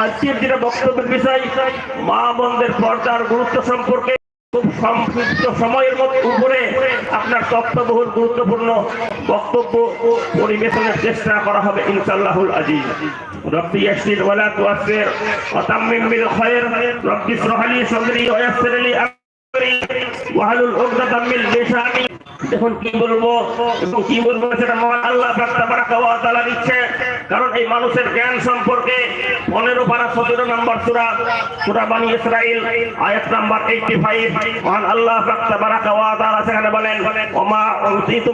আজকের যেটা বক্তব্যের বিষয় মা বোনদের পর্দার গুরুত্ব সম্পর্কে খুব সংক্ষিপ্ত সময়ের মধ্যে উপরে আপনার তত্ত্ববহুল গুরুত্বপূর্ণ বক্তব্য পরিবেশনের চেষ্টা করা হবে ইনশাল্লাহুল আজিজ ربي يشفي ولا تؤثر وتمم بالخير ربي اشرح لي صدري ويسر لي দেখুন কি বলব? এবং কি বলব সেটা মহান আল্লাহ দিচ্ছে। কারণ এই মানুষের জ্ঞান সম্পর্কে পনেরো পারা সতেরো নম্বর সুরা সুরা ইসরাইল আয়াত নাম্বার এইটি ফাইভ মহান আল্লাহ সেখানে বলেন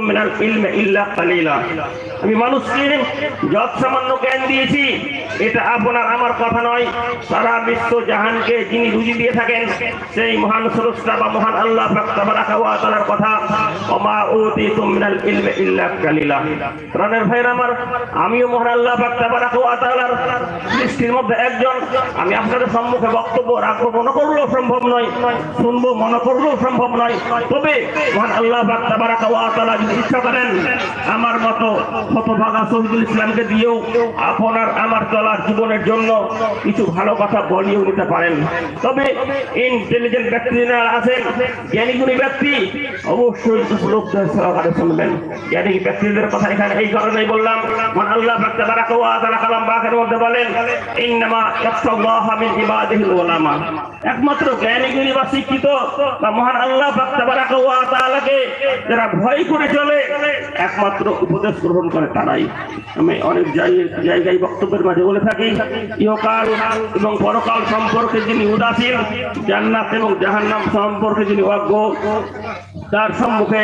মিনাল ইল্লা আমি মানুষকে যত সামান্য জ্ঞান দিয়েছি, এটা আপনার আমার কথা নয়। সারা বিশ্ব জাহানকে যিনি রুজি দিয়ে থাকেন, সেই মহান সরস্ত মহান আল্লাহ তাআলার কথা। ওমা উতিতুম মিনাল ইলমি ইল্লা কালিলা। প্রাণের আমার, আমিও মহান আল্লাহ তাআলার সৃষ্টির মধ্যে একজন। আমি আপনাদের সম্মুখে বক্তব্য মনে সম্ভব নয়, শুনব, মনে সম্ভব নয়। তবে মহান আল্লাহ তাআলা যদি ইচ্ছা করেন, আমার মতো হতভাগা শহীদুল ইসলামকে দিয়েও আপনার আমার চলার জীবনের জন্য কিছু ভালো কথা বলিয়েও নিতে পারেন। তবে ইন্টেলিজেন্ট ব্যক্তি যারা আছেন জ্ঞানী গুণী ব্যক্তি অবশ্যই শুনবেন জ্ঞানী ব্যক্তিদের কথা এখানে এই কারণেই বললাম একমাত্র শিক্ষিত বা মহান আল্লাহ যারা ভয় করে চলে, একমাত্র উপদেশ গ্রহণ করে তারাই। আমি অনেক জায়গায় জায়গায় বক্তব্যের মাঝে বলে থাকি, ইহকাল এবং পরকাল সম্পর্কে যিনি উদাসীন, জান্নাত এবং জাহান্নাম সম্পর্কে যিনি অজ্ঞ তার সম্মুখে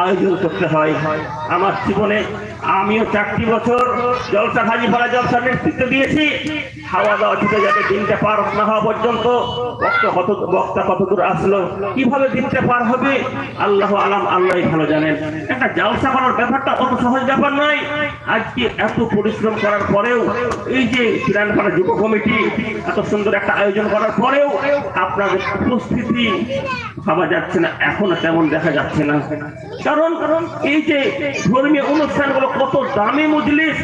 আয়োজন করতে হয়। আমার জীবনে আমিও চারটি বছর জলসা হাজি পাড়া জলসার নেতৃত্ব দিয়েছি। খাওয়া দাওয়া ছুটে যাবে দিনটা পার না হওয়া পর্যন্ত বক্তা কত বক্তা কত দূর আসলো, কীভাবে দিনটা পার হবে, আল্লাহ আলাম আল্লাহ ভালো জানেন। একটা জালসা করার ব্যাপারটা অত সহজ ব্যাপার নয়। আজকে এত পরিশ্রম করার পরেও এই যে কিরানপাড়া যুব কমিটি এত সুন্দর একটা আয়োজন করার পরেও আপনাদের উপস্থিতি ভাবা যাচ্ছে না, এখনও তেমন দেখা যাচ্ছে না। কারণ কারণ এই যে ধর্মীয় অনুষ্ঠানগুলো কত দামি মজলিস,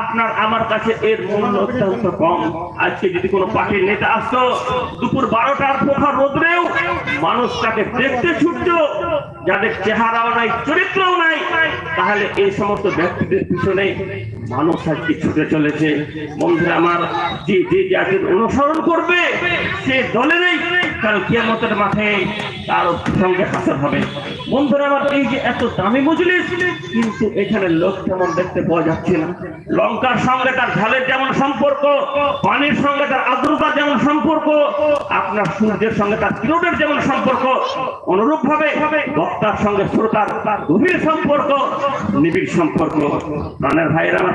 আপনার আমার কাছে এর মূল্য অত্যন্ত কম। আজকে যদি কোনো পার্টির নেতা আসতো, দুপুর বারোটার প্রখর রোদ্রেও মানুষ তাকে দেখতে ছুটত, যাদের চেহারাও নাই, চরিত্রও নাই, তাহলে এই সমস্ত ব্যক্তিদের পিছনে মানুষ আজকে ছুটে চলেছে। বন্ধুরা আমার যে যে জাতির অনুসরণ করবে, সে দলেরই কাল কিয়ামতের মাঠে তার সঙ্গে হাসর হবে। বন্ধুরা আমার এই যে এত দামি মজলিস, কিন্তু এখানে লোক তেমন দেখতে পাওয়া যাচ্ছে না। লঙ্কার সঙ্গে তার ঝালের যেমন সম্পর্ক, পানির সঙ্গে তার আর্দ্রতার যেমন সম্পর্ক, আপনার সূর্যের সঙ্গে তার কিরণের যেমন সম্পর্ক অনুরূপ ভাবে বক্তার সঙ্গে শ্রোতার তার গভীর সম্পর্ক, নিবিড় সম্পর্ক। প্রাণের ভাইয়ের আমার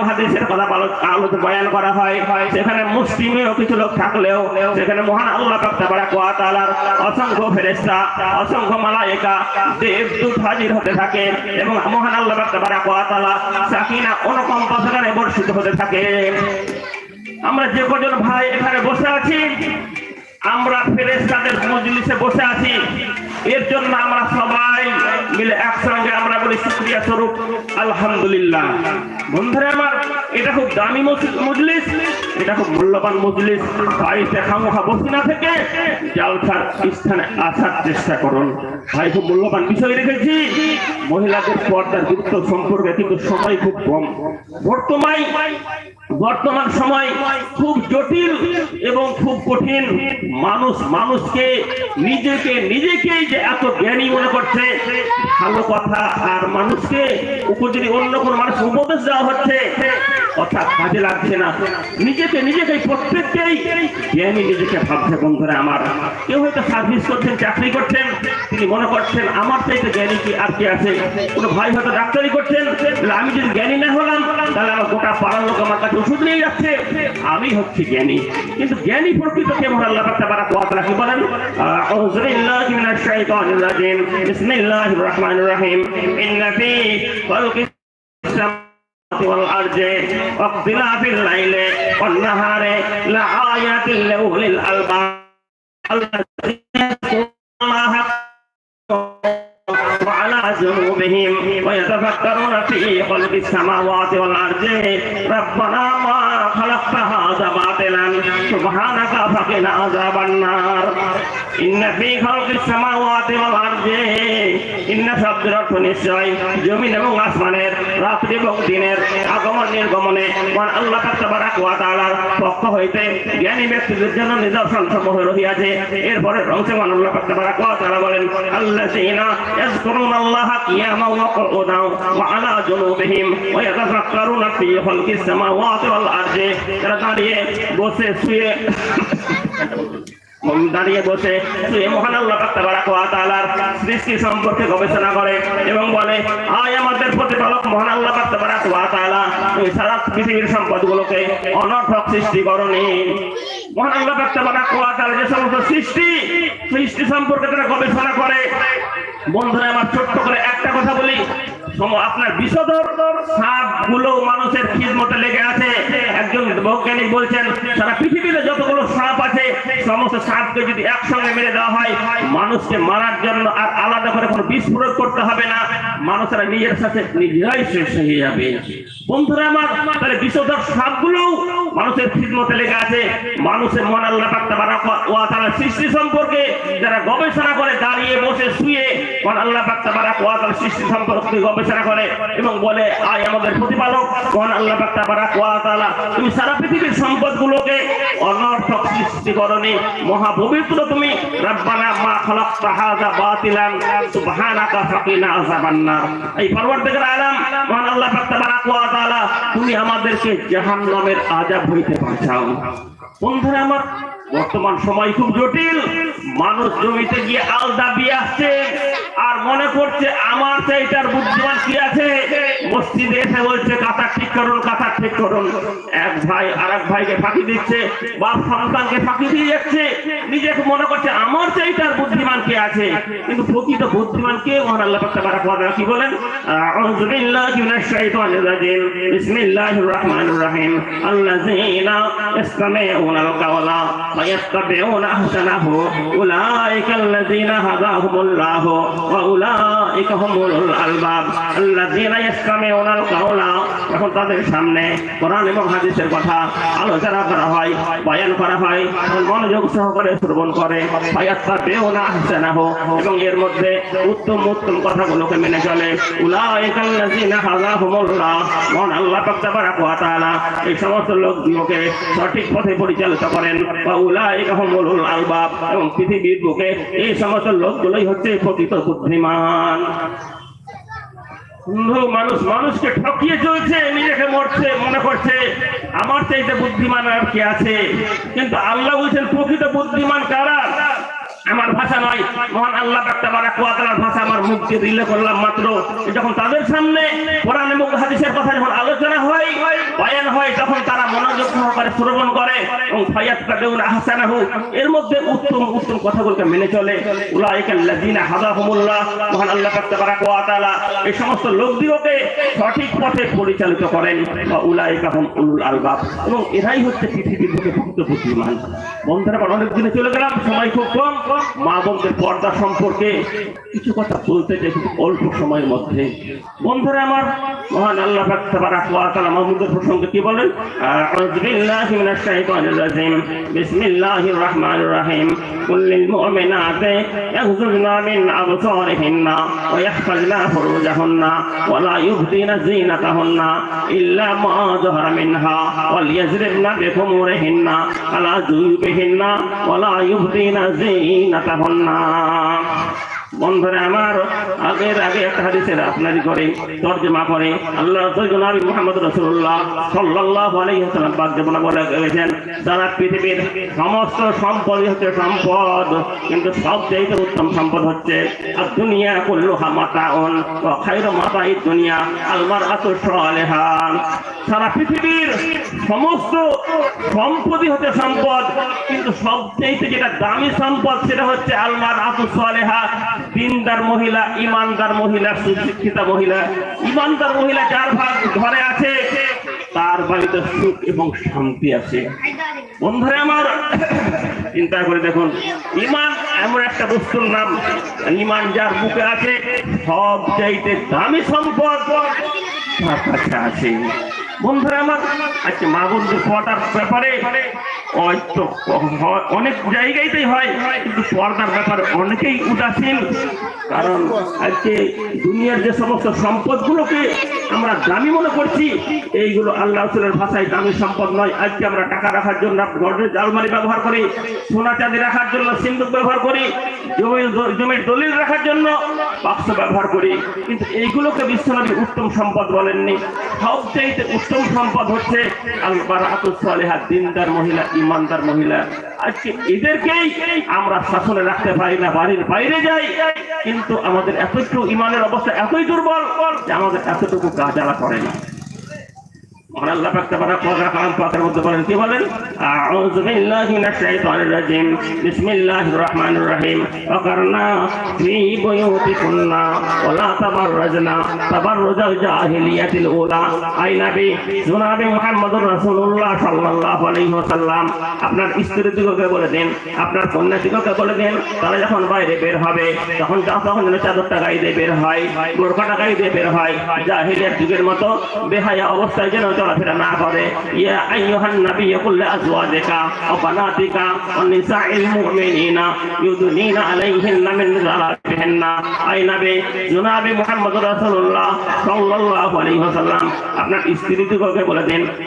হাদিসের কথা আলো- আলোচনা বয়ান করা হয়। সেখানে মুসলিমেও কিছু লোক থাকলেও সেখানে মহান আল্লাহ তাবারাক ওয়া তাআলার অসংখ্য ফেরেশতা, অসংখ্য মালায়েকা, দেবদূত হাজির হতে থাকে এবং মহান আল্লাহ তাবারাক ওয়া তাআলা সাকিনা অনুকম্পা সেখানে বর্ষিত হতে থাকে। আমরা যে কজন ভাই এখানে বসে আছি, আমরা ফেরেশতাদের মজলিসে বসে আছি। এর জন্য আমরা সবাই মিলে একসঙ্গে আমরা বলি শুক্রিয়া স্বরূপ। আলহামদুলিল্লাহ। বন্ধুরা, আমার এটা খুব দামি মজলিস, এটা খুব মূল্যবান মজলিস। বাড়িতে খামোখা বসে না থেকে জালসার স্থানে আসার চেষ্টা করুন। ভাই, খুব মূল্যবান বিষয় রেখেছি। মহিলাদের পর্দার গুরুত্ব সম্পর্কে কিন্তু সময় খুব কম। বর্তমান বর্তমান সময় খুব জটিল এবং খুব কঠিন। মানুষ মানুষকে নিজেকে নিজেকেই যে এত জ্ঞানী মনে করছে, ভালো কথা, আর মানুষকে উপযোগী অন্য কোনো মানুষ উপদেশ দেওয়া হচ্ছে কথা কাজে লাগছে না। নিজেকে নিজেকে প্রত্যেককেই জ্ঞানী নিজেকে ভাবছে, বন্ধুরা আমার। কেউ হয়তো সার্ভিস করছেন, চাকরি করছেন তিনি মনে করছেন আমার চাইতে জ্ঞানী কি আর কি আছে কোনো ভাই হয়তো ডাক্তারি করছেন তাহলে আমি যদি জ্ঞানী না হলাম তাহলে আমার গোটা পাড়ার লোক আমার কাছে ওষুধ নিয়ে যাচ্ছে আমি হচ্ছি জ্ঞানী কিন্তু জ্ঞানী প্রকৃত কে মহান আল্লাহ তাবারাক ওয়া তাআলা কি বলেন আউযু বিল্লাহি মিনাশ শাইতানির রাজিম বিসমিল্লাহির রহমানির রহিম ইন্না ফি খালকিস السماوات والأرض واختلاف الليل والنهار لآيات لأولي الألباب الذين يذكرون الله وعلى جنوبهم ويتفكرون في خلق السماوات والأرض ربنا ما خلقت هذا باطلا سبحانك فقنا عذاب النار إن في خلق السماوات والأرض إن শব্দের অর্থ নিশ্চয়, জমিন এবং আসমানের, রাত্রি এবং দিনের আগমন নির্গমনে। আল্লাহ তাআলার পক্ষ হইতে জ্ঞানী ব্যক্তিদের জন্য নিদর্শন সমূহ রহিয়াছে। এরপরে রংসে মহান আল্লাহ তাআলা বলেন আল্লাহা ওয়া কুউদান ওয়া আলা জুনুবিহিম ওয়া ইয়াতাফাক্কারুনা ফি খালকিস সামাওয়াতি ওয়াল আরদি যারা দাঁড়িয়ে, বসে, শুয়ে দাঁড়িয়ে বসে মহান আল্লাহ সৃষ্টি সম্পর্কে গবেষণা করে এবং বলে আয় আমাদের প্রতিপালক মহান আল্লাহ তুমি সারা পৃথিবীর সম্পদগুলোকে অনর্থক সৃষ্টি করনি। মহান আল্লাহ তাআলা যে সমস্ত সৃষ্টি সৃষ্টি সম্পর্কে তারা গবেষণা করে। বন্ধুরা, আমার ছোট্ট করে একটা কথা বলি। আপনার বিষধর সাপগুলো মানুষের খিদমতে লেগে আছে। একজন বৈজ্ঞানিক বলছেন, সারা পৃথিবীতে যতগুলো সাপ আছে, সমস্ত সাপকে যদি একসঙ্গে মেরে দেওয়া হয়, মানুষকে মারার জন্য আর আলাদা করে কোনো বিষ প্রয়োগ করতে হবে না। মানুষেরা নিজের সাথে নিজেরাই শেষ হয়ে যাবে। বন্ধুরা আমার, তাহলে বিষধর সাপগুলো মানুষের খিদমতে লেগে আছে, মানুষের মন আল্লাহ ওয়া তাআলা সৃষ্টি সম্পর্কে যারা গবেষণা করে, দাঁড়িয়ে বসে শুয়ে মন আল্লাহ ওয়া তাআলা সৃষ্টি সম্পর্কে গবেষণা করে এবং বলে, আয় আমাদের প্রতিপালক, মন আল্লাহ ওয়া তাআলা, তুমি সারা পৃথিবীর সম্পদগুলোকে অনর্থক সৃষ্টি করনি মহা পবিত্র তুমি। রব্বানা মা খালাকতা হাযা বাতিলান, সুবহানাকা ফাকিনা আযাবান নার এই পরবর্তীকার আলাম মহান আল্লাহ পাক তাবারাক ওয়া তাআলা, তুমি আমাদেরকে জাহান্নামের আযাব হইতে বাঁচাও বন্ধুরা আমার, বর্তমান সময় খুব জটিল। মানুষ জমিতে গিয়ে আল বিয়ে আসছে, আর মনে করছে আমার চাইটার বুদ্ধিমান কি আছে? মসজিদে এসে বলছে কাতা ঠিক করুন কাতা ঠিক করুন। এক ভাই আর এক ভাইকে ফাঁকি দিচ্ছে, বাপ সন্তানকে ফাঁকি দিয়ে যাচ্ছে। নিজেকে মনে করছে আমার চাইটার বুদ্ধিমান কে আছে? কিন্তু প্রকৃত বুদ্ধিমান কে? মহান আল্লাহ তাবারাক ওয়া কি বলেন? আউযু বিল্লাহি মিনাশ শাইতানির রাজিম। বিসমিল্লাহির রহমানির রহিম। আল্লাযীনা ইয়াসতামিউনাল কাওলা ওয়া ইয়াত্তাবিউনা আহসানাহু। উলাইকা আল্লাযীনা হাদাহুমুল্লাহ ওয়া উলাইকা হুমুল আলবাব। আল্লাযীনা কাওলা। এখন তাদের সামনে কোরআন এবং হাদিসের কথা আলোচনা করা হয়, বয়ান করা হয়। মনোযোগ সহকারে শ্রবণ করে। এবং এর মধ্যে উত্তম উত্তম কথাগুলোকে মেনে চলে। আল্লাহ পাক তাবারাক ওয়া তাআলা এই সমস্ত লোকগুলোকে সঠিক পথে পরিচালিত করেন। বা উলাইকা হুমুল আলবাব। এবং পৃথিবীর বুকে এই সমস্ত লোকগুলোই হচ্ছে প্রকৃত বুদ্ধিমান। বন্ধু, মানুষ মানুষকে ঠকিয়ে চলছে নিজেকে মরছে মনে করছে আমার চাইতে বুদ্ধিমান আর কি আছে? কিন্তু আল্লাহ বলছেন প্রকৃত বুদ্ধিমান কারা? আমার ভাষা নয়। মহান আল্লাহ ভাষা আমার করলাম মাত্র। যখন তাদের সামনে কোরআন হাদিসের কথা যখন আলোচনা হয়, বয়ান হয়, তখন তারা মনোযোগ সহকারে শ্রবণ করে এবং আহসানাহু। এর মধ্যে উত্তম উত্তম কথাগুলোকে মেনে চলে। উলাইকাল্লাযীনা হাদাহুমুল্লাহ। মহান আল্লাহ তাবারাক ওয়া তাআলা এই সমস্ত লোকদিওকে সঠিক পথে পরিচালিত করেন। বা উলাইকা হুম উলুল আলবাব। এবং এরাই হচ্ছে পৃথিবীর বুকে প্রকৃত বুদ্ধিমান বন্ধুরা অনেক দিনে চলে গেলাম। সময় খুব কম কম। মা বোনদের পর্দা সম্পর্কে কিছু কথা বলতে চাই অল্প সময়ের মধ্যে। বন্ধুরা আমার মহান আল্লাহ মাহমুদের প্রসঙ্গে কি বলেন? বিসমিল্লাহির রাহমানির রাহিম। কুল লিল মুমিনাতি ইয়াগযুযনা মিন আবসারিহিন্না ওয়া ইয়াহফাযনা ফুরুজাহুন্না ওয়া লা ইউবদিনা যিনাতাহুন্না ইল্লা মা যাহারা মিনহা ওয়াল ইয়াজরিবনা বিখুমুরিহিন্না আলা জুয়ুবিহিন্না বন্ধুরে আমার আগের আগে একটা হাদিসের আপনারই করে তর্জমা করে আল্লাহ নবী মুহাম্মদ রাসূলুল্লাহ সাল্লাল্লাহু আলাইহি ওয়াসাল্লাম পাক বলে গেছেন, যারা পৃথিবীর সমস্ত সম্পদ হচ্ছে সম্পদ, কিন্তু সবচেয়ে উত্তম সম্পদ হচ্ছে আর দুনিয়া কুল্লুহা মাতাউন ওয়া খায়রু মাতাই দুনিয়া আল মারআতু সালিহান সারা পৃথিবীর সমস্ত সম্পদই হচ্ছে সম্পদ, কিন্তু সবচেয়ে যেটা দামি সম্পদ সেটা হচ্ছে আলমার আতু সালেহা। দিনদার মহিলা, ইমানদার মহিলা, সুশিক্ষিতা মহিলা, ইমানদার মহিলা যার ভাগ ঘরে আছে, তার বাড়িতে সুখ এবং শান্তি আছে। বন্ধুরা আমার, চিন্তা করে দেখুন, ইমান এমন একটা বস্তুর নাম, ইমান যার বুকে আছে, সব চাইতে দামি সম্পদ আছে। বন্ধুরা আমার আজকে মা পর্দার ব্যাপারে অনেক জায়গাতেই হয়, কিন্তু পর্দার ব্যাপারে অনেকেই উদাসীন, কারণ আজকে দুনিয়ার যে সমস্ত সম্পদগুলোকে আমরা দামি মনে করছি, এইগুলো আল্লাহ রসুলের ভাষায় দামি সম্পদ নয়। আজকে আমরা টাকা রাখার জন্য ঘরের জালমারি ব্যবহার করি, সোনা চাঁদি রাখার জন্য, সিন্ধুক ব্যবহার করি, জমির জমির দলিল রাখার জন্য বাক্স ব্যবহার করি। কিন্তু এইগুলোকে বিশ্বনবী উত্তম সম্পদ বলেননি। সবচেয়ে উত্তম সম্পদ হচ্ছে দিনদার মহিলা ইমানদার মহিলা। আজকে এদেরকেই আমরা শাসনে রাখতে পারি না, বাড়ির বাইরে যাই। কিন্তু আমাদের এতটুকু ইমানের অবস্থা এতই দুর্বল যে আমাদের এতটুকু কাজ করে না। আপনার স্ত্রীদিগকে বলে দেন, আপনার কন্যাদিগকে বলে দেন, তারা যখন বাইরে বের হবে, তখন তখন যেন চাদরটা দিয়ে বের হয়, বোরখাটা গায়ে দিয়ে বের হয় যুগের মতো বেহায়া অবস্থায় যেন চলাফেরা না করে। আপনার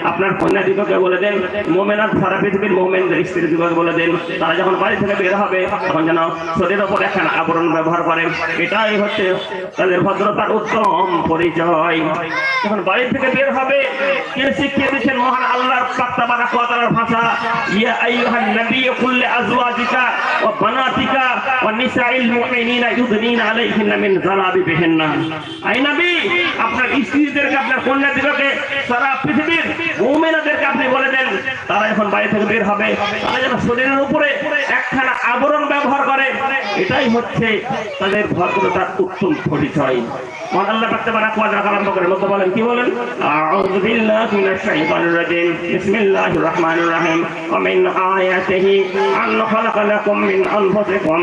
আপনার কন্যাদিগকে বলে দেন সারা পৃথিবীর মুমিনদের স্ত্রীদিগকে বলে দেন। তারা যখন বাড়ি থেকে বের হবে, তখন যেন শরীরের একখানা আবরণ ব্যবহার করেন এটাই হচ্ছে তাদের ভদ্রতার উত্তম পরিচয়। যখন বাড়ি থেকে বের হবে তারা বাড়ি থেকে বের হবে। শরীরের উপরে আবরণ ব্যবহার করে, এটাই হচ্ছে তাদের ভদ্রতার উত্তম পরিচয়। মহান আল্লাহ করে মধ্যে বলেন, কি বলেন? আউযু বিল্লাহি রাহমানির রাহিম ওয়া মিন আয়াতিহি আন খালাকা লাকুম মিন আনফুসিকুম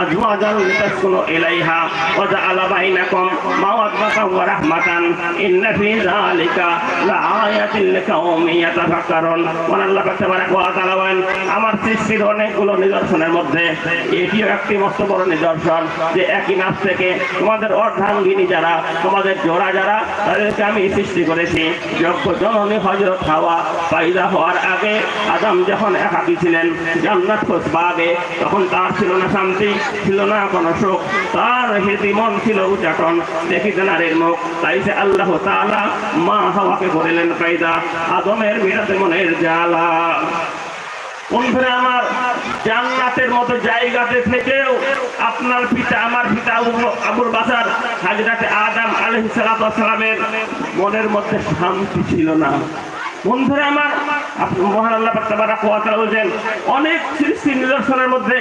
আজওয়াজান লিতাসকুনু ইলাইহা ওয়া জাআলা বাইনাকুম মাওয়াদ্দাতান ওয়া রাহমাতান ইন্না ফি যালিকা লাআয়াতিন লিকাউমিন ইয়াতাফাক্কারুন মহান আল্লাহ পাক তাবারাক ওয়া তাআলা বলেন আমার সৃষ্টির অনেকগুলো নিদর্শনের মধ্যে এটিও একটি মস্ত বড় নিদর্শন যে একই নাচ থেকে তোমাদের অর্ধাঙ্গিনী যারা, তোমাদের জোড়া যারা, তাদেরকে আমি সৃষ্টি করেছি। যজ্ঞ জননী হজরত হাওয়া পাইদা হওয়ার আগে আদম যখন একাকী ছিলেন জান্নাত খোঁজবা আগে, তখন তার ছিল না শান্তি, ছিল না কোনো সুখ। তার হৃদি মন ছিল উচাটন দেখিতে নারীর মুখ। তাই সে আল্লাহ তাআলা মা হাওয়াকে বলিলেন পাইদা আদমের মিরাতে মনের জ্বালা। বন্ধুরা আমার, জান্নাতের মতো জায়গাতে থেকেও আপনার পিতা, আমার পিতা আবু- আবুর বাসার হাজরাতে আদম আলহি সালামের মনের মধ্যে শান্তি ছিল না। বন্ধুরা আমার মহান আল্লাহ বলছেন, অনেক সৃষ্টি নিদর্শনের মধ্যে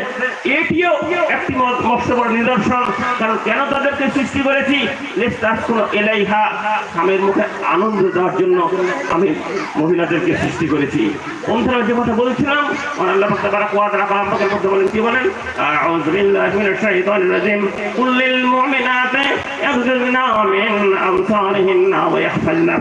এটিও একটি মস্ত বড় নিদর্শন। কারণ কেন তাদেরকে সৃষ্টি করেছি? এলাইহা স্বামীর মুখে আনন্দ দেওয়ার জন্য আমি মহিলাদেরকে সৃষ্টি করেছি। বন্ধুরা যে কথা বলছিলাম, মহান আল্লাহ তাবারা কোয়াতালা কালামকে মধ্যে বলেন কি বলেন? আউযু বিল্লাহি মিনাশ শাইতানির রাজিম। কুল লিল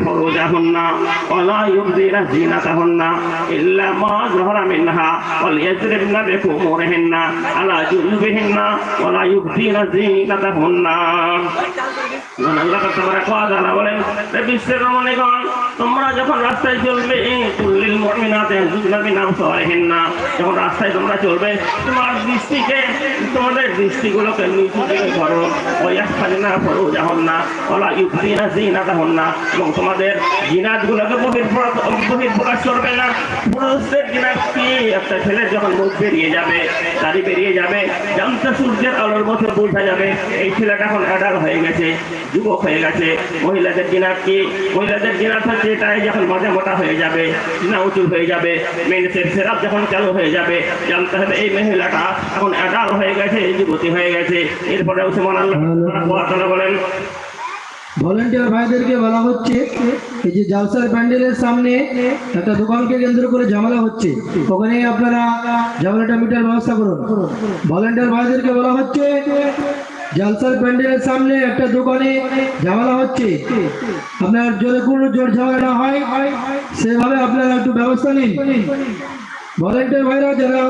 ফুরুজাহুন্না ওয়া লা ইউবদিনা জিনাতাহুন্না ইল্লা মা যাহারা মিনহা ওয়াল ইয়াজরিবনা বিখুমুরিহিন্না আলা জুলুবিহিন্না ওয়া লা ইউবদিনা জিনাতাহুন্না যখন আল্লাহ তাবারক ওয়া তাআলা বলেন হে বিশ্বের রমণীগণ তোমরা যখন রাস্তায় চলবে কুল্লিল মুমিনাতি ইয়াগযুরনা মিন আবসারিহিন্না যখন রাস্তায় তোমরা চলবে, তোমার দৃষ্টিকে, তোমাদের দৃষ্টিগুলোকে নিচু দিকে করো ওই ইয়াহফাজনা ফুরুজাহুন্না ওয়া লা ইউবদিনা জিনাতাহুন্না এবং তোমাদের জিনাতগুলোকে বহির বহির প্রকাশ করবে না। পুরুষদের জিনাত কি? একটা ছেলের যখন মুখ বেরিয়ে যাবে, দাড়ি বেরিয়ে যাবে, জানতে সূর্যের আলোর মধ্যে বোঝা যাবে, এই ছেলেটা এখন অ্যাডাল হয়ে গেছে, যুবক হয়ে গেছে। মহিলাদের জিনাত কি? মহিলাদের জিনাত হচ্ছে এটাই যখন মাঝে মোটা হয়ে যাবে, সিনা উঁচু হয়ে যাবে। মেনসের সেরাপ যখন চালু হয়ে যাবে, জানতে হবে এই মহিলাটা এখন অ্যাডাল হয়ে গেছে, যুবতী হয়ে গেছে। এরপরে উসমান আল্লাহ বলেন, ভলেন্টিয়ার ভাইদেরকে বলা হচ্ছে, এই যে জালসার প্যান্ডেলের সামনে একটা দোকানকে কেন্দ্র করে ঝামেলা হচ্ছে। ওখানে আপনারা ঝামেলাটা মিটার ব্যবস্থা করুন। ভলেন্টিয়ার ভাইদেরকে বলা হচ্ছে জালসার প্যান্ডেলের সামনে একটা দোকানে ঝামেলা হচ্ছে। আপনার জোরে কোনো জোর ঝামেলা না হয়, সেভাবে আপনারা একটু ব্যবস্থা নিন। ভলেন্টিয়ার ভাইরা যারা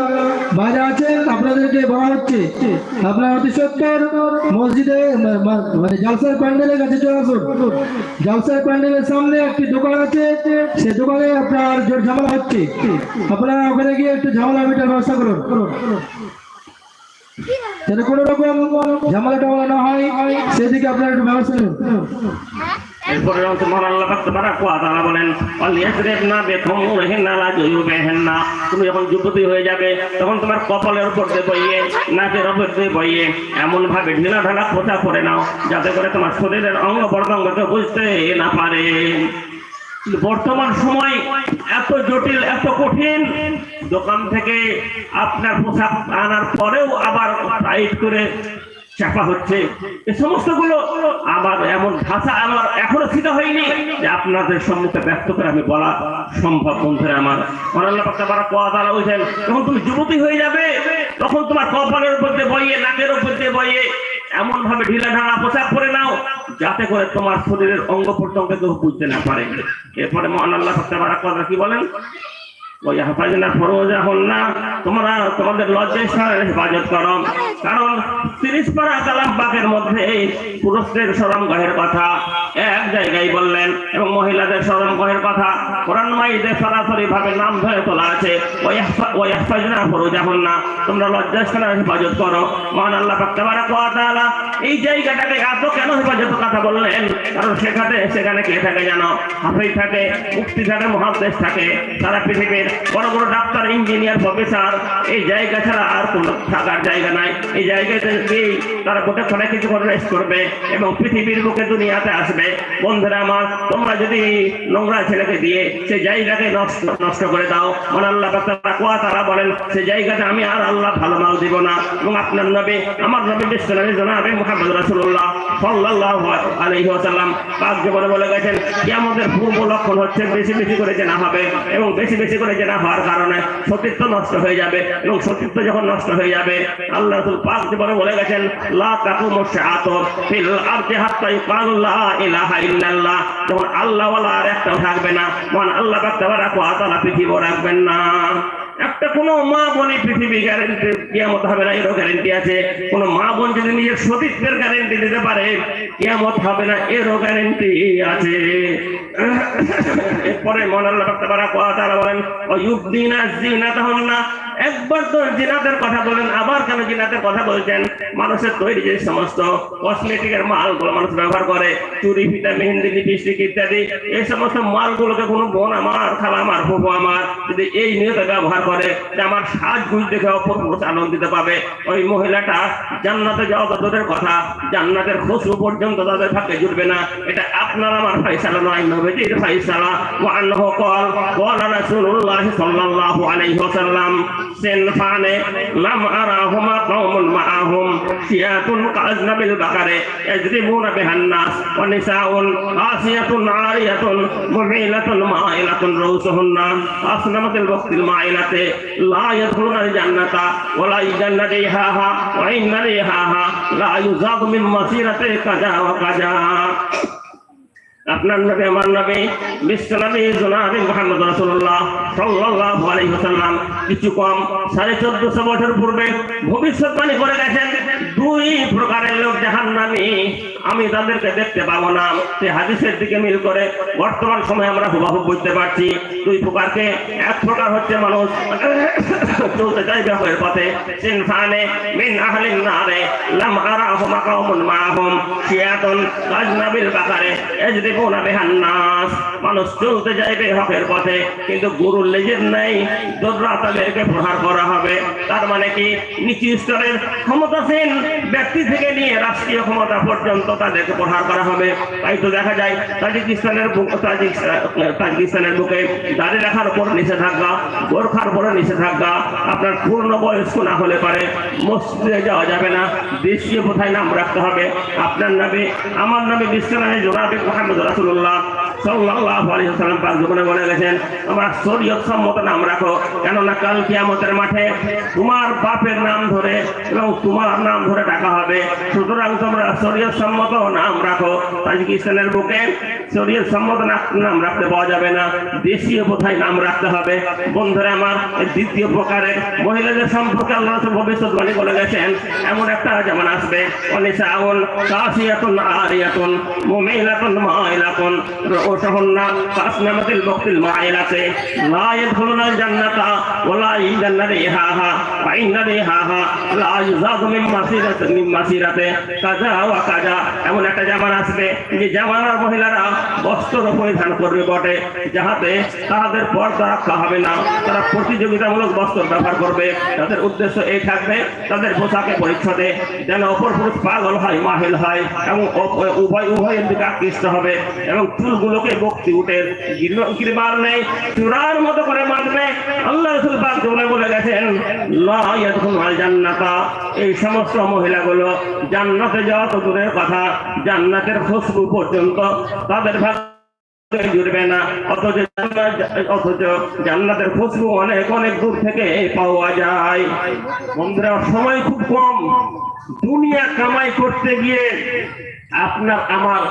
বাইরে আছেন, আপনাদেরকে বলা হচ্ছে, আপনারা অতি সত্তর মসজিদে মানে জালসার প্যান্ডেলের কাছে চলে আসুন। জালসার প্যান্ডেলের সামনে একটি দোকান আছে, সে দোকানে আপনার জোর ঝামেলা হচ্ছে। আপনারা ওখানে গিয়ে একটু ঝামেলা মিটার ব্যবস্থা করুন। যাতে কোনো রকম ঝামেলা টামেলা না হয়, সেদিকে আপনারা একটু ব্যবস্থা এরপরে মহান আল্লাহ তাআলা বলেন ওয়াল ইয়াসরিবনা বিখুমুরিহিন্না লা জুয়ুবিহিন্না। তুমি যখন যুবতী হয়ে যাবে, তখন তোমার কপালের উপর দিয়ে বইয়ে, নাকের উপর বইয়ে এমন ভাবে ঢিলা ঢালা পোশাক পরে নাও, যাতে করে তোমার শরীরের অঙ্গ প্রত্যঙ্গকে বুঝতে না পারে। বর্তমান সময় এত জটিল, এত কঠিন, দোকান থেকে আপনার পোশাক আনার পরেও আবার টাইট করে চাপা হচ্ছে। এই সমস্তগুলো আবার এমন ভাষা আমার এখনও স্থিত হয়নি যে আপনাদের সম্মুখে ব্যক্ত করে আমি বলা সম্ভব, বন্ধুরা আমার। অনাল্লাহ পাক্কা কোয়া তারা বলছেন, যখন তুমি যুবতী হয়ে যাবে, তখন তোমার কপালের উপর দিয়ে বইয়ে, নাকের উপর দিয়ে বইয়ে এমন ভাবে ঢিলা ঢালা পোশাক পরে নাও যাতে করে তোমার শরীরের অঙ্গ প্রত্যঙ্গ কেউ বুঝতে না পারে। এরপরে মহান আল্লাহ কি বলেন? তোমরা তোমাদের করো। কারণ মধ্যে এই পুরুষদের গহের কথা এক জায়গায় বললেন এবং মহিলাদের গহের কথা সরাসরি ভাবে নাম ধরে তোলা আছে। ওই হেফাজনা ফরোজা না। তোমরা হেফাজত করো। মহান আল্লাহ এই জায়গাটাকে এত কেন হেফাজত কথা বললেন? কারণ সেখানে সেখানে কে থাকে জানো? হাফিজ থাকে মুক্তি থাকে মহাদেশ থাকে। সারা পৃথিবীর বড় বড় ডাক্তার ইঞ্জিনিয়ার প্রফেসর এই জায়গা ছাড়া আর কোনো থাকার জায়গা নাই। এই জায়গাতে তারা গোটা ক্ষণে কিছু রেস্ট করবে এবং পৃথিবীর বুকে দুনিয়াতে আসবে। বন্ধুরা আমার, তোমরা যদি নোংরা ছেলেকে দিয়ে সেই জায়গাকে নষ্ট নষ্ট করে দাও মানে আল্লাহ তারা কোয়া তারা বলেন, সেই জায়গাতে আমি আর আল্লাহ ভালো মাল দিব না। এবং আপনার নবী, আমার নবী বিশ্বনবী জনাবে মুহাম্মদ রাসূলুল্লাহ সাল্লাল্লাহু আলাইহি ওয়াসাল্লাম পাক জীবনে বলে গেছেন, কিয়ামতের পূর্ব লক্ষণ হচ্ছে বেশি বেশি করে জেনা হবে এবং বেশি বেশি করে জেনা হওয়ার কারণে সতীত্ব নষ্ট হয়ে যাবে এবং সতীত্ব যখন নষ্ট হয়ে যাবে, আল্লাহ রসুল পাক জীবনে বলে গেছেন, লা আল্লাহ আর একটাও থাকবে না। মহান আল্লাহ পাক তাবারাক ওয়া রাখবেন না। একটা কোনো মা বোনই পৃথিবী গ্যারেন্টি কিয়ামত হবে না, এরও গ্যারেন্টি আছে। কোনো মা বোন যদি নিজের সতীত্বের গ্যারেন্টি দিতে পারে, কিয়ামত হবে না, এরও গ্যারেন্টি আছে। এরপরে মন পারা কথা বলেন ও ইউবদিনা জিনাতাহুন্না একবার তো জিনাদের কথা বলেন, আবার কেন জিনাদের কথা বলছেন? মানুষের তৈরি যে সমস্ত কসমেটিকের মালগুলো মানুষ ব্যবহার করে, চুরি ফিতা মেহেন্দি লিপস্টিক ইত্যাদি, এই সমস্ত মালগুলোকে কোনো বোন আমার, খালা আমার ফুপু আমার যদি এই নিয়তে ব্যবহার করে যে আমার সাজগুজ দেখে অপর পুরুষ আনন্দিত পাবে। ওই মহিলাটা জান্নাতে যাওয়া তো কথা, জান্নাতের খুশু পর্যন্ত তাদের ফাঁকে জুটবে না। এটা আপনার আমার ফাইসালা নয়, নবীজির ফাইসালা ওয়ানহ কল কল রাসূলুল্লাহ সাল্লাল্লাহু আলাইহি ওয়াসাল্লাম। عليه وسلم سنفان لم أراهما قوم معهم شيات كأذنب البقر يجربون بها الناس ونساء قاسية عارية مميلة مائلة رؤوسهن أصنمت الوقت المائلة لا يدخلون الجنة ولا يجن ريحها وإن ريحها لا يزاد من مسيرة كذا وكذا আপনার নামে আমার নামে বিশ্ব নবী জনাবি মোহাম্মদ রাসুল্লাহ সাল্লাহ আলাইহি ওয়াসাল্লাম, কিছু কম সাড়ে চোদ্দশো বছর পূর্বে ভবিষ্যৎবাণী করে গেছেন। দুই প্রকারের লোক জাহান্নামী। আমি তাদেরকে দেখতে পাবো না। সে হাদিসের দিকে মিল করে বর্তমান সময়ে আমরা হুবাহু বুঝতে পারছি। দুই প্রকারকে। এক প্রকার হচ্ছে মানুষ চলতে চাই ব্যাপের পথে। সিনফানে মিন আহলিন নারে লাম বাকারে নাস। মানুষ চলতে যাইবে হকের পথে। কিন্তু গুরুর লেজের নেই। দোদরা তাদেরকে প্রহার করা হবে। তার মানে কি? নিচু স্তরের ক্ষমতাসীন ব্যক্তি থেকে নিয়ে রাষ্ট্রীয় ক্ষমতা পর্যন্ত তাদেরকে প্রহার করা হবে। তাই তো দেখা যায়, তাজিকিস্তানের তাজিকিস্তানের বুকে দাঁড়িয়ে রাখার উপর নিষেধাজ্ঞা, গোর্খার উপরে নিষেধাজ্ঞা, আপনার পূর্ণ বয়স্ক না হলে পারে মসজিদে যাওয়া যাবে না, দেশীয় কোথায় নাম রাখতে হবে, আপনার নামে, আমার নামে বিশ্বনামে জোনাবি মোহাম্মদ রাসুল্লাহ পাক জীবনে বলে গেছেন আমরা শরীয়ত সম্মত নাম রাখো, কেননা কাল কিয়ামতের মাঠে তোমার বাপের নাম ধরে এবং তোমার নাম ধরে ডাকা হবে। সুতরাং তোমরা শরীয়ত সম্মত নাম রাখো। তাজিকিস্তানের বুকে শরীয়ত সম্মত নাম রাখতে পাওয়া যাবে না। দেশীয় কোথায় নাম রাখতে হবে? বন্ধুরা আমার দ্বিতীয় প্রকারের মহিলাদের সম্পর্কে আল্লাহ ভবিষ্যৎবাণী বলে গেছেন। এমন একটা যেমন আসবে, অনিসাউন কাসিয়াতুন আরিয়াতুন মুমিলাতুন মাইলাতুন রউসুহুন্না কাসনামাতিল বক্তিল মাইলাতে লা ইয়াদখুলুনাল জান্নাতা ওয়া ইন্না রিহাহা লা ইউজাদু মিন মাসিরাতি তাদের উদ্দেশ্য এই থাকবে, তাদের পোশাকে পরিচ্ছদে, যেন অপর পুরুষ পাগল হয়, মাহিল হয়, এবং উভয় উভয়ের দিকে আকৃষ্ট হবে, এবং চুলগুলোকে বক্তি উঠে গিরবার নেই, চূড়ার মতো করে মানবে আল্লাহ বলে গেছেন, লা ইয়াদখুলুল জান্নাতা। এই সমস্ত মহিলাগুলো জান্নাতে যাওয়া তো দূরের কথা, জান্নাতের খুশবু পর্যন্ত তাদের জুড়বে না। অথচ অথচ জান্নাতের খুশবু অনেক অনেক দূর থেকে পাওয়া যায়। বন্ধুরা, সময় খুব কম। দুনিয়া কামাই করতে গিয়ে আপনার আমার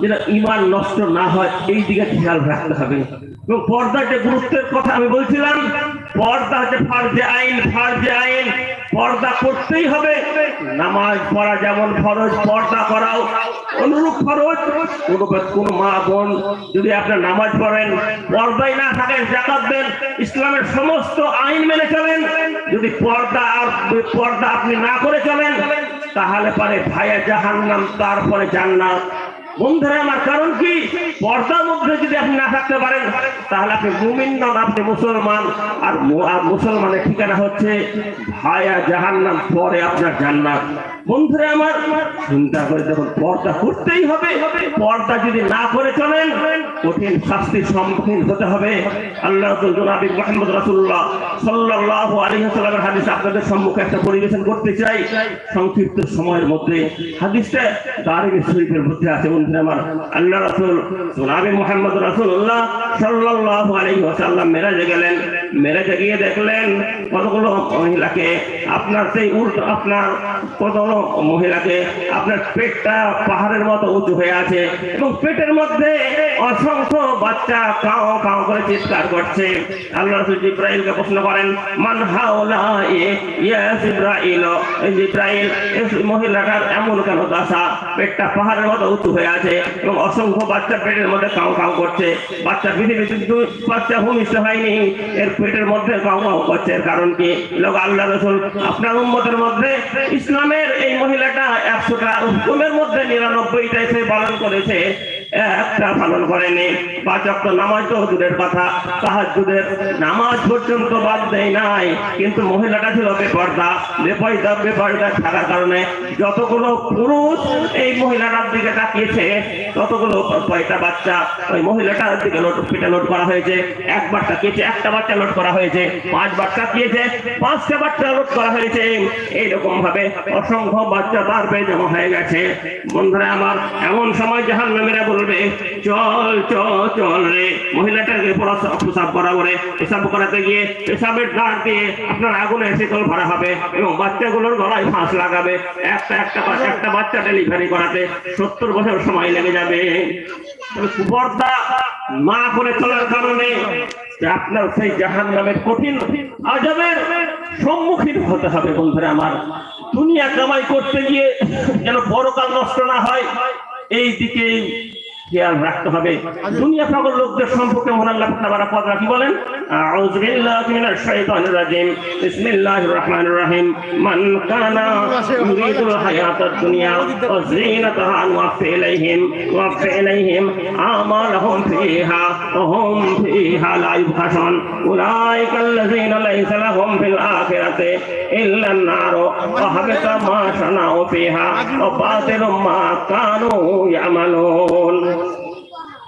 যেন ইমান নষ্ট না হয়, এই দিকে খেয়াল রাখতে হবে। এবং পর্দার যে গুরুত্বের কথা আমি বলছিলাম পর্দা হচ্ছে ফার্জে আইন ফার্জে আইন, পর্দা করতেই হবে। নামাজ পড়া যেমন ফরজ, পর্দা করাও অনুরূপ ফরজ। কোনো কোনো মা বোন যদি আপনার নামাজ পড়েন, পর্দায় না থাকেন জাকাত দেন, ইসলামের সমস্ত আইন মেনে চলেন। যদি পর্দা আর পর্দা আপনি না করে চলেন তাহলে পরে ভাইয়া জাহান্নাম তারপরে জান্নাত। আমার কারণ কি? যদি আপনি না থাকতে পারেন, তাহলে আপনি চিন্তা করে দেখুন, পর্দা করতেই হবে। পর্দা যদি না করে চলেন, কঠিন শাস্তির সম্মুখীন হতে হবে। আল্লাহ মোহাম্মদ আলাইহি ওয়াসাল্লামের হাদিস আপনাদের সম্মুখে একটা পরিবেশন করতে চাই। সংক্ষিপ্ত সময়ের মধ্যে। হাদিসটা দারিমি শরীফের মধ্যে আছে। আল্লাহ রাসুল জনাবি মোহাম্মদ রাসুল্লাহ সাল্লাহ ওয়াসাল্লাম মেরাজে গেলেন। মেরাজে গিয়ে দেখলেন কতগুলো মহিলাকে, আপনার সেই উল্টো আপনার কতগুলো মহিলাকে, আপনার পেটটা পাহাড়ের মতো উঁচু হয়ে আছে এবং পেটের মধ্যে অসংখ্য বাচ্চা কাও কাও করে চিৎকার করছে। আল্লাহ রাসূল জিব্রাইলকে প্রশ্ন করেন, মান হাওলা ইয়া জিব্রাইল এই মহিলাটার এমন কেন দশা? পেটটা পাহাড়ের মতো উঁচু হয়ে আছে এবং অসংখ্য বাচ্চা পেটের মধ্যে কাউ কাউ করছে। বাচ্চা পৃথিবীতে বাচ্চা ভূমিষ্ঠ হয়নি। এর পেটের মধ্যে কাউ করছে কারণ কি? লোক আল্লাহ রসুল আপনার উম্মতের মধ্যে ইসলামের এই মহিলাটা একশোটা হুকুমের মধ্যে নিরানব্বইটা এসে পালন করেছে। একটা পালন করেনি। পাঁচ অক্ট নামাজ তো দূরের কথা। তাহাজুদের নামাজ পর্যন্ত বাদ দেয় নাই। কিন্তু মহিলাটা ছিল বেপর্দা। বেপর্দা বেপর্দা থাকার কারণে যতগুলো পুরুষ এই মহিলাটার দিকে তাকিয়েছে, ততগুলো কয়টা বাচ্চা ওই মহিলাটার দিকে লোট পিঠে লোড করা হয়েছে। একবার তাকিয়েছে, একটা বাচ্চা লোড করা হয়েছে। পাঁচবার তাকিয়েছে, পাঁচটা বাচ্চা লোড করা হয়েছে। এইরকম ভাবে অসংখ্য বাচ্চা তার পেয়ে জমা হয়ে গেছে। বন্ধুরা আমার, এমন সময় জাহান নামেরা বলবে চল চল চল রে। মহিলাটাকে প্রসাব বরাবরে পেশাব করাতে গিয়ে পেশাবের ডাক দিয়ে আপনার আগুনে শীতল ভরা হবে এবং বাচ্চাগুলোর গলায় ফাঁস লাগাবে। একটা একটা একটা বাচ্চা ডেলিভারি করাতে সত্তর বছর সময় লেগে যাবে। কুপর্দা না করে চলার কারণে আপনার সেই জাহান নামের কঠিন আজবের সম্মুখীন হতে হবে বন্ধুরা আমার। দুনিয়া কামাই করতে গিয়ে যেন বড় কাল নষ্ট না হয়, এই দিকে খেয়াল রাখতে হবে দুনিয়া সকল লোকদের সম্পর্কে মহান আল্লাহ তাআলা কথা কি বলেন আউযু বিল্লাহি মিনাশ শাইতানির রাজিম বিসমিল্লাহির রহমানির রহিম মান কানা ইউরিদুল হায়াতাদ দুনিয়া ওয়া যিনাতাহা ওয়াফি ইলাইহিম ওয়াফি ইলাইহিম আমালাহুম ফিহা ওয়া হুম ফিহা লা ইউবখাসুন উলাইকাল্লাযীনা লাইসা লাহুম ফিল আখিরাতি ইল্লা النار وحبط ما صنعوا فيها وباطل ما كانوا يعملون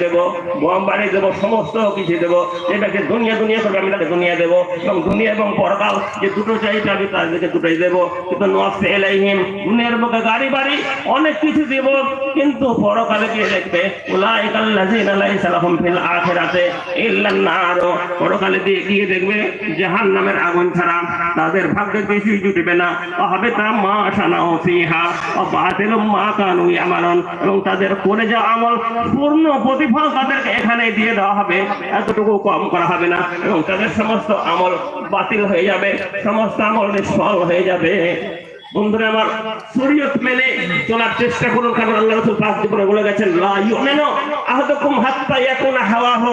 দেবো, বোম বাড়ি দেবো, সমস্ত কিছু দেবো। এটাকে দুনিয়া দুনিয়া করবে আমি তাকে দুনিয়া দেবো। এবং দুনিয়া এবং পরকাল যে দুটো চাইতে আমি তাদেরকে দুটোই দেবো। কিন্তু এলাইহিম, দুনিয়ার মুখে গাড়ি, বাড়ি, অনেক কিছু দেব। কিন্তু পরকালে গিয়ে দেখবে তাদের না। হবে মা মা কানু এবং তাদের আমল পূর্ণ প্রতিফল তাদেরকে এখানে দিয়ে দেওয়া হবে। এতটুকু কম করা হবে না। এবং তাদের সমস্ত আমল বাতিল হয়ে যাবে। সমস্ত আমল নিষ্ফল হয়ে যাবে। বন্ধুরা, আমার শরীয়ত মেনে চলার চেষ্টা করুন। কারণ আল্লাহ রাসূল পাঁচ করে বলে গেছেন, লা ইউমিনু আহাদুকুম হাত্তা ইয়াকুনা হাওয়াহু।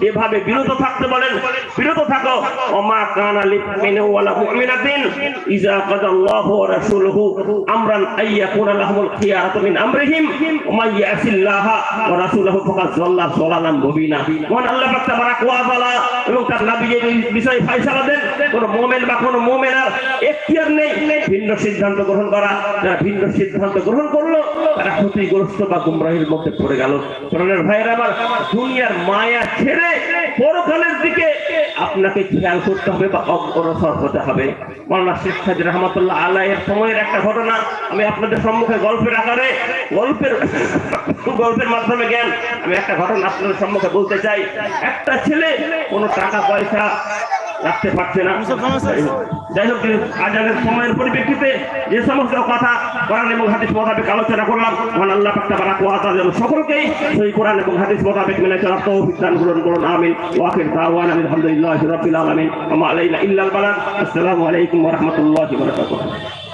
এভাবে বিরত থাকতে বলেন। বিরত থাকো। ওয়া মা কানা লিমিনু ওয়ালা মুমিনাতিন ইজা কাদাল্লাহু ওয়া রাসূলুহু আমরান আইয়াকুনা লাহুমুল খিয়ারাতু মিন আমরিহিম ওয়া মান ইয়াসিল্লাহা ওয়া রাসূলুহু ফাকাদ যাল্লা যালালাম মুবিনা। মহান আল্লাহ পাক তাবারাক ওয়া তাআলা এবং তার নবী যে বিষয়ে ফয়সালা দেন। কোন মুমিন বা কোন মুমিনার এখতিয়ার নেই। ভিন্ন সিদ্ধান্ত গ্রহণ করা। যারা ভিন্ন সিদ্ধান্ত গ্রহণ করল, তারা ক্ষতিগ্রস্ত বা গুমরাহির মধ্যে পড়ে গেল। প্রাণের ভাইয়ের, আমার দুনিয়ার মায়া ছেড়ে পরকালের দিকে আপনাকে খেয়াল করতে হবে বা অগ্রসর হতে হবে। মাওলানা শেখ সাজি রহমতুল্লাহ আলাইয়ের সময়ের একটা ঘটনা আমি আপনাদের সম্মুখে গল্পের আকারে, গল্পের গল্পের মাধ্যমে জ্ঞান, আমি একটা ঘটনা আপনাদের সম্মুখে বলতে চাই। একটা ছেলে কোনো টাকা পয়সা রাখতে পারছে না। যাই হোক আজানের সময়ের পরিপ্রেক্ষিতে যে সমস্ত কথা কোরআন এবং হাদিস মোতাবেক আলোচনা করলাম। মহান আল্লাহ পাক তাবারাক ওয়া তাআলা যেন সকলকেই সেই কোরআন এবং হাদিস মোতাবেক মেনে চলার তৌফিক দান করুন করুন আমিন। ওয়া আখির দাওয়ানা আলহামদুলিল্লাহি রাব্বিল আলামিন। ওয়া মা আলাইনা ইল্লাল বালাগ। আসসালামু আলাইকুম ওয়া রাহমাতুল্লাহি ওয়া বারাকাতুহু।